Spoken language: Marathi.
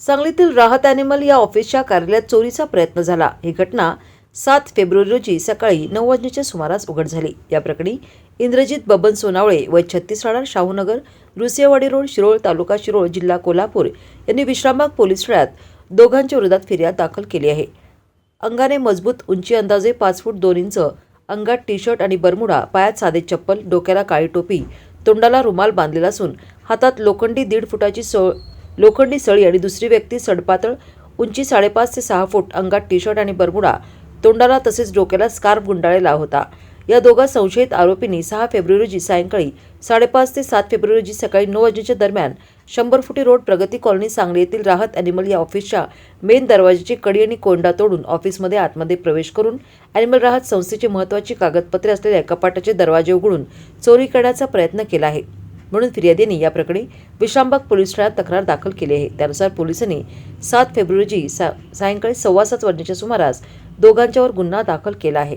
सांगलीतील राहत ॲनिमल या ऑफिसच्या कार्यालयात चोरीचा प्रयत्न झाला. ही घटना सात फेब्रुवारी रोजी सकाळी नऊ वाजण्याच्या सुमारास उघड झाली. या प्रकरणी इंद्रजित बबन सोनावळे व छत्तीस राहणार शाहूनगर रुसियावाडी रोड शिरोळ तालुका शिरोळ जिल्हा कोल्हापूर यांनी विश्रामबाग पोलीस ठाण्यात दोघांच्या विरोधात फिर्याद दाखल केली आहे. अंगाने मजबूत उंची अंदाजे पाच फूट दोन इंच अंगात टी शर्ट आणि बरमुडा पायात साधे चप्पल डोक्याला काळी टोपी तोंडाला रुमाल बांधलेला असून हातात लोखंडी दीड फुटाची सळ लोखंडी सळी आणि दुसरी व्यक्ती सडपातळ उंची साडेपाच ते सहा फूट अंगात टी शर्ट आणि बरमुडा तोंडाला तसेच डोक्याला स्कार्फ गुंडाळलेला होता. या दोघा संशयित आरोपींनी सहा फेब्रुवारी रोजी सायंकाळी साडेपाच ते सात फेब्रुवारी रोजी सकाळी नऊ वाजेच्या दरम्यान शंभर फुटी रोड प्रगती कॉलनी सांगली येथील राहत ॲनिमल या ऑफिसच्या मेन दरवाजाची कडी आणि कोंडा तोडून ऑफिसमध्ये आतमध्ये प्रवेश करून ॲनिमल राहत संस्थेची महत्त्वाची कागदपत्रे असलेल्या कपाटाचे दरवाजे उघडून चोरी करण्याचा प्रयत्न केला आहे. म्हणून फिर्यादीने या प्रकरणी विश्रामबाग पोलीस ठाण्यात तक्रार दाखल केली आहे. त्यानुसार पोलिसांनी सात फेब्रुवारी रोजी सा सायंकाळी सव्वा सात वाजण्याच्या सुमारास दोघांच्यावर गुन्हा दाखल केला आहे.